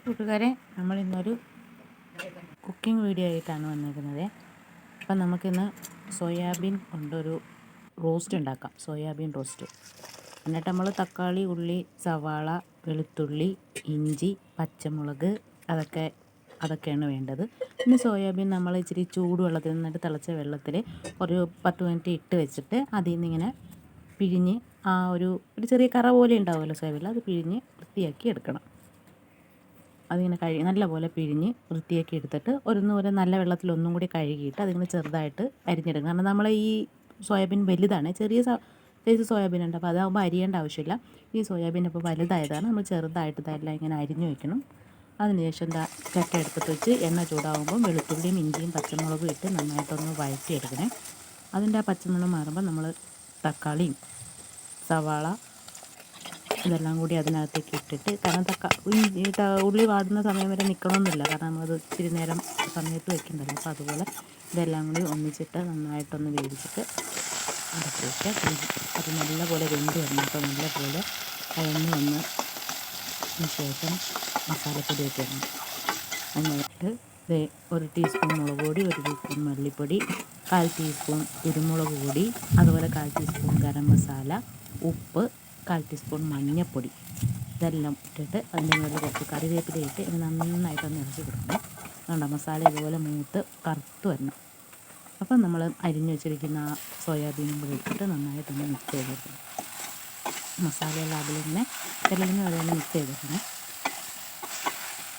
അപ്പോൾ കൂട്ടുകാരെ നമ്മൾ ഇന്നൊരു കുക്കിംഗ് വീഡിയോ ആയിട്ടാണ് വന്നിരിക്കുന്നത് അപ്പം നമുക്കിന്ന് സോയാബീൻ കൊണ്ടൊരു റോസ്റ്റ് ഉണ്ടാക്കാം. Soybean roast. എന്നിട്ട് നമ്മൾ തക്കാളി ഉള്ളി സവാള വെളുത്തുള്ളി ഇഞ്ചി പച്ചമുളക് അതൊക്കെ അതൊക്കെയാണ് വേണ്ടത്. പിന്നെ സോയാബീൻ നമ്മൾ ഇച്ചിരി ചൂടുവെള്ളത്തിൽ നിന്നിട്ട് തിളച്ച വെള്ളത്തിൽ ഒരു പത്ത് മിനിറ്റ് ഇട്ട് വെച്ചിട്ട് അതിൽ നിന്നിങ്ങനെ പിഴിഞ്ഞ് ആ ഒരു ഒരു ചെറിയ കറ പോലെ ഉണ്ടാവുമല്ലോ സോയാബീൻ അത് പിഴിഞ്ഞ് വൃത്തിയാക്കി എടുക്കണം. അതിങ്ങനെ കഴുകി നല്ലപോലെ പിഴിഞ്ഞ് വൃത്തിയാക്കി എടുത്തിട്ട് ഒന്ന് ഒരു നല്ല വെള്ളത്തിൽ ഒന്നും കൂടി കഴുകിയിട്ട് അതിങ്ങനെ ചെറുതായിട്ട് അരിഞ്ഞെടുക്കും. കാരണം നമ്മൾ ഈ സോയാബീൻ വലുതാണ്. ചെറിയ സൈസ് സോയാബീൻ ഉണ്ട്. അപ്പോൾ അതാകുമ്പോൾ അരിയേണ്ട ആവശ്യമില്ല. ഈ സോയാബീൻ ഇപ്പോൾ വലുതായതാണ്. നമ്മൾ ചെറുതായിട്ട് ഇതെല്ലാം ഇങ്ങനെ അരിഞ്ഞു വയ്ക്കണം അതിനുശേഷം എന്താ ചട്ട എടുത്തിട്ട് വെച്ച് എണ്ണ ചൂടാകുമ്പോൾ വെളുത്തുള്ളിയും ഇഞ്ചിയും പച്ചമുളകും ഇട്ട് നന്നായിട്ടൊന്ന് വഴറ്റിയെടുക്കണേ. അതിന്റെ ആ പച്ചമുളക് മാറുമ്പോൾ നമ്മൾ തക്കാളിയും സവാള ഇതെല്ലാം കൂടി അതിനകത്തേക്ക് ഇട്ടിട്ട് കാരണം തക്ക ഉള്ളി വാടുന്ന സമയം വരെ നിൽക്കണമെന്നില്ല കാരണം നമ്മളത് ഇത്തിരി നേരം സമയത്ത് വെക്കണ്ടല്ലോ. അപ്പോൾ അതുപോലെ ഇതെല്ലാം കൂടി ഒന്നിച്ചിട്ട് നന്നായിട്ടൊന്ന് വേവിച്ചിട്ട് അടുത്തേക്ക് അത് നല്ലപോലെ വെന്ത് വരണം. അപ്പോൾ നല്ലപോലെ അയഞ്ഞ് വന്ന് ശേഷം മസാലപ്പൊടിയൊക്കെ ഇടണം. എന്നിട്ട് ഒരു ടീസ്പൂൺ മുളക് പൊടി ഒരു ടീസ്പൂൺ മല്ലിപ്പൊടി കാൽ ടീസ്പൂൺ കുരുമുളക് പൊടി അതുപോലെ കാൽ ടീസ്പൂൺ ഗരം മസാല ഉപ്പ് കാൽ ടീസ്പൂൺ മഞ്ഞൾപ്പൊടി ഇതെല്ലാം ഇട്ടിട്ട് അതിന്റെ മുകളിൽ കുറച്ച് കറിവേപ്പില ഇട്ട് ഇത് നന്നായിട്ടൊന്ന് ഇറച്ചി കൊടുക്കണം. അതുകൊണ്ട് മസാല ഇതുപോലെ മൂത്ത് കറുത്ത് വരണം. അപ്പം നമ്മൾ അരിഞ്ഞു വെച്ചിരിക്കുന്ന സോയാബീനും കൂടി ഇട്ടിട്ട് നന്നായിട്ടൊന്ന് മിക്സ് ചെയ്ത് കൊടുക്കണം. മസാലയെല്ലാം അതിലിങ്ങനെ എല്ലാം അതുപോലെ മിക്സ് ചെയ്ത് വെക്കണം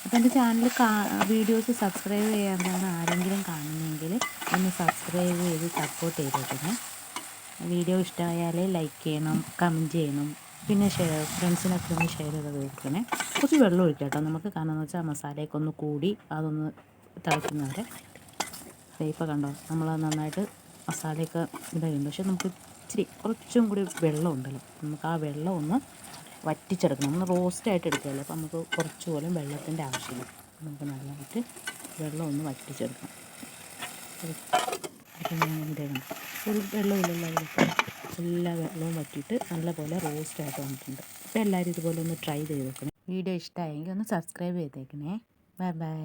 അപ്പോൾ എന്റെ ചാനൽ വീഡിയോസ് സബ്സ്ക്രൈബ് ചെയ്യാൻ ആരെങ്കിലും കാണുന്നെങ്കിൽ ഒന്ന് സബ്സ്ക്രൈബ് ചെയ്ത് സപ്പോർട്ട് ചെയ്തേക്കണേ. വീഡിയോ ലൈക്ക് ചെയ്യണം കമന്റ് ചെയ്യണം പിന്നെ ഷെയർ ഫ്രണ്ട്സിനൊക്കെ ഒന്ന് ഷെയർ ചെയ്ത് കൊടുക്കണേ കുറച്ച് വെള്ളം ഒഴിക്കാം കേട്ടോ. നമുക്ക് കാരണം എന്ന് വെച്ചാൽ മസാലയൊക്കെ ഒന്ന് കൂടി അതൊന്ന് തിളയ്ക്കുന്നവരെ ഇപ്പോൾ കണ്ടോ നമ്മൾ നന്നായിട്ട് മസാലയൊക്കെ ഇതായിട്ടുണ്ട്. പക്ഷേ നമുക്ക് ഇച്ചിരി കുറച്ചും കൂടി വെള്ളം ഉണ്ടല്ലോ. നമുക്ക് ആ വെള്ളം ഒന്ന് വറ്റിച്ചെടുക്കണം. നമ്മൾ റോസ്റ്റായിട്ട് എടുക്കുകയല്ലോ? അപ്പോൾ നമുക്ക് കുറച്ച് പോലും വെള്ളത്തിന്റെ ആവശ്യമില്ല. നമുക്ക് നല്ലതായിട്ട് വെള്ളം ഒന്ന് വറ്റിച്ചെടുക്കണം. അപ്പം ഞാൻ ഇതേ ഒരു വെള്ളമില്ലല്ലോ എല്ലാ വെള്ളവും വറ്റിയിട്ട് നല്ലപോലെ റോസ്റ്റ് ആയിട്ട് വന്നിട്ടുണ്ട്. അപ്പോൾ എല്ലാവരും ഇതുപോലെ ഒന്ന് ട്രൈ ചെയ്ത് നോക്കണേ. വീഡിയോ ഇഷ്ടമായെങ്കിൽ ഒന്ന് സബ്സ്ക്രൈബ് ചെയ്തേക്കണേ. Bye bye